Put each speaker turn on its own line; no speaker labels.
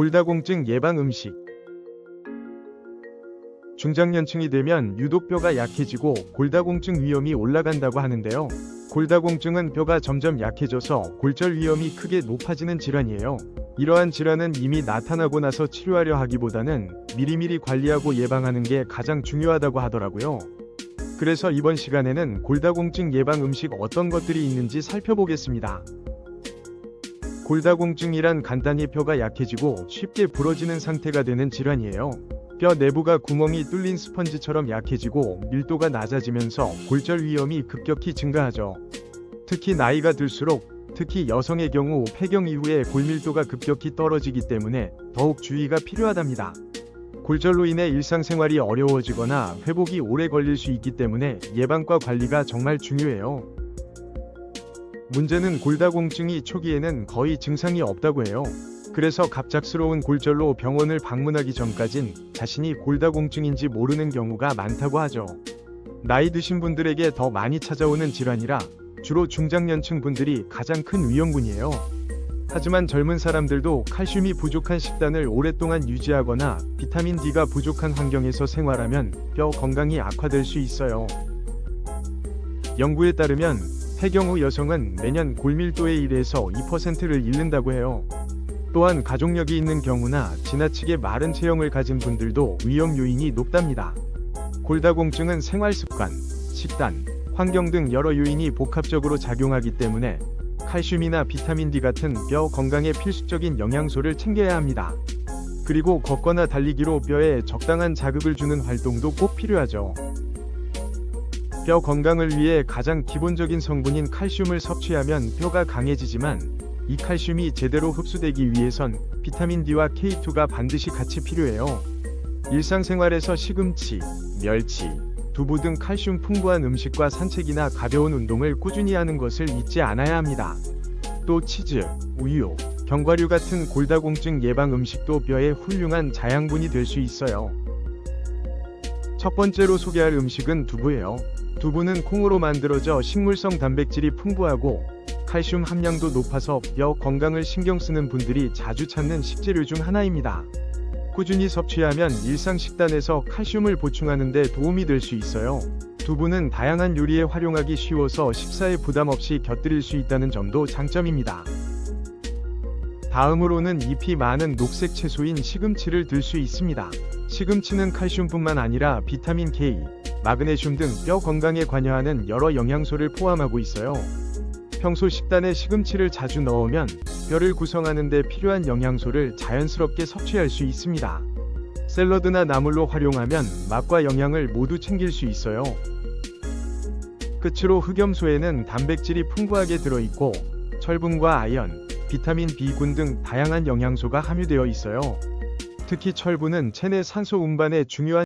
골다공증 예방 음식 중장년층이 되면 유독 뼈가 약해지고 골다공증 위험이 올라간다고 하는데요. 골다공증은 뼈가 점점 약해져서 골절 위험이 크게 높아지는 질환이에요. 이러한 질환은 이미 나타나고 나서 치료하려 하기보다는 미리미리 관리하고 예방하는 게 가장 중요하다고 하더라고요. 그래서 이번 시간에는 골다공증 예방 음식 어떤 것들이 있는지 살펴보겠습니다. 골다공증이란 간단히 뼈가 약해지고 쉽게 부러지는 상태가 되는 질환이에요. 뼈 내부가 구멍이 뚫린 스펀지처럼 약해지고 밀도가 낮아지면서 골절 위험이 급격히 증가하죠. 특히 나이가 들수록 특히 여성의 경우 폐경 이후에 골밀도가 급격히 떨어지기 때문에 더욱 주의가 필요하답니다. 골절로 인해 일상생활이 어려워지거나 회복이 오래 걸릴 수 있기 때문에 예방과 관리가 정말 중요해요. 문제는 골다공증이 초기에는 거의 증상이 없다고 해요. 그래서 갑작스러운 골절로 병원을 방문하기 전까진 자신이 골다공증인지 모르는 경우가 많다고 하죠. 나이 드신 분들에게 더 많이 찾아오는 질환이라 주로 중장년층 분들이 가장 큰 위험군이에요. 하지만 젊은 사람들도 칼슘이 부족한 식단을 오랫동안 유지하거나 비타민 D가 부족한 환경에서 생활하면 뼈 건강이 악화될 수 있어요. 연구에 따르면 후 여성은 매년 골밀도의 1에서 2%를 잃는다고 해요. 또한 가족력이 있는 경우나 지나치게 마른 체형을 가진 분들도 위험 요인이 높답니다. 골다공증은 생활 습관, 식단, 환경 등 여러 요인이 복합적으로 작용하기 때문에 칼슘이나 비타민 D 같은 뼈 건강에 필수적인 영양소를 챙겨야 합니다. 그리고 걷거나 달리기로 뼈에 적당한 자극을 주는 활동도 꼭 필요하죠. 뼈 건강을 위해 가장 기본적인 성분인 칼슘을 섭취하면 뼈가 강해지지만 이 칼슘이 제대로 흡수되기 위해선 비타민 D와 K2가 반드시 같이 필요해요. 일상생활에서 시금치, 멸치, 두부 등 칼슘 풍부한 음식과 산책이나 가벼운 운동을 꾸준히 하는 것을 잊지 않아야 합니다. 또 치즈, 우유, 견과류 같은 골다공증 예방 음식도 뼈에 훌륭한 자양분이 될 수 있어요. 첫 번째로 소개할 음식은 두부예요. 두부는 콩으로 만들어져 식물성 단백질이 풍부하고 칼슘 함량도 높아서 뼈 건강을 신경 쓰는 분들이 자주 찾는 식재료 중 하나입니다. 꾸준히 섭취하면 일상 식단에서 칼슘을 보충하는 데 도움이 될 수 있어요. 두부는 다양한 요리에 활용하기 쉬워서 식사에 부담 없이 곁들일 수 있다는 점도 장점입니다. 다음으로는 잎이 많은 녹색 채소인 시금치를 들 수 있습니다. 시금치는 칼슘뿐만 아니라 비타민 K, 마그네슘 등 뼈 건강에 관여하는 여러 영양소를 포함하고 있어요. 평소 식단에 시금치를 자주 넣으면 뼈를 구성하는 데 필요한 영양소를 자연스럽게 섭취할 수 있습니다. 샐러드나 나물로 활용하면 맛과 영양을 모두 챙길 수 있어요. 끝으로 흑염소에는 단백질이 풍부하게 들어있고 철분과 아연, 비타민 B군 등 다양한 영양소가 함유되어 있어요. 특히 철분은 체내 산소 운반에 중요한